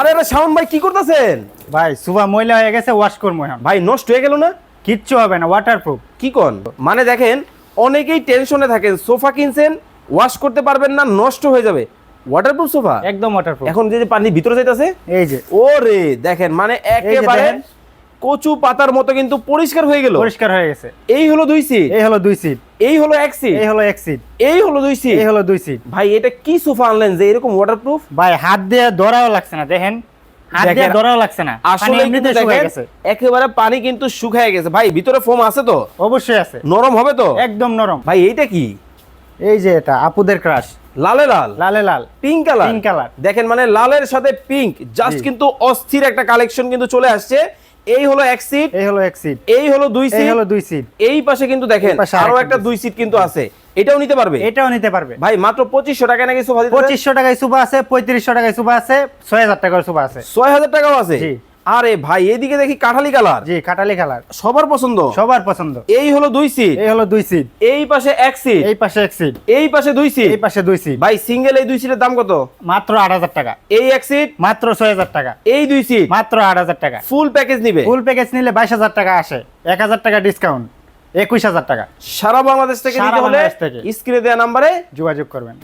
আরে আরে শাওন ভাই কি করতেছেন? ভাই সুবা ময়লা হয়ে গেছে ওয়াশ করব এখন। ভাই নষ্ট হয়ে গেল না? কিচ্ছু হবে না ওয়াটারপ্রুফ কি কন? মানে দেখেন অনেকেই টেনশনে থাকেন সোফা কিনছেন ওয়াশ করতে পারবেন না নষ্ট হয়ে যাবে। Waterproof sofa? একদম ওয়াটারপ্রুফ এখন যে যে পানি ভিতরে যাইতাছে? এই যে। ওরে দেখেন মানে একেবারে কচু পাতার মতো কিন্তু পরিষ্কার হয়ে গেল। পরিষ্কার হয়ে গেছে। এই হলো দুই সিট এই হলো দুই সিট এই হলো এক সিট এই হলো এক সিট এই হলো দুই সিট এই হলো দুই সিট ভাই এটা কি সোফা আনলেন যে এরকম ওয়াটারপ্রুফ ভাই হাত দিয়ে ধরাও লাগছে না দেখেন। হাত দিয়ে দেখেন, ধরাও লাগছে না আসলে এমনিতে কিন্তু গেছে। একেবারে পানি কিন্তু শুকায় গেছে। ভাই ভিতরে ফোম আছে তো? অবশ্যই আছে। নরম হবে তো? একদম নরম। ভাই এইটা কি? এই যে এটা আপুদের ক্রাশ লালে লাল? লালে লাল। Pink colour Pink color। দেখেন মানে লালের সাথে পিঙ্ক জাস্ট কিন্তু অস্থির একটা কালেকশন কিন্তু চলে আসছে। এই হলো এক সিট এই হলো এক সিট এই হলো দুই এই সিট হলো দুই সিট এই পাশে কিন্তু দেখেন এই আরও একটা দুই সিট কিন্তু আছে। এটাও নিতে পারবে? এটাও নিতে পারবে। ভাই মাত্র পঁচিশশো টাকা নাকি সোফা দিতে পঁচিশশো টাকায় সোফা আছে পঁয়ত্রিশশো টাকায় সোফা আছে ছয় হাজার টাকার সোফা আছে। ছয় হাজার টাকাও আছে? জি। আরে ভাই এদিকে দেখি কাঠালি কালার। জি কাটালি কালার। সবার পছন্দ? সবার পছন্দ। এই হলো দুই সিট এই হলো দুই সিট এই পাশে এক সিট এই পাশে এক সিট এই পাশে দুই সিট এই পাশে দুই সিট ভাই সিঙ্গেল এই দুই সিটের দাম কত? মাত্র আট হাজার টাকা। এই এক সিট মাত্র ছয় হাজার টাকা। এই দুই সিট মাত্র আট হাজার টাকা। ফুল প্যাকেজ নিবে? ফুল প্যাকেজ নিলে বাইশ হাজার টাকা আসে। এক হাজার টাকা ডিসকাউন্ট একুশ হাজার টাকা। সারা বাংলাদেশ থেকে নিতে হলে স্ক্রিনে দেওয়া নাম্বারে যোগাযোগ করবেন।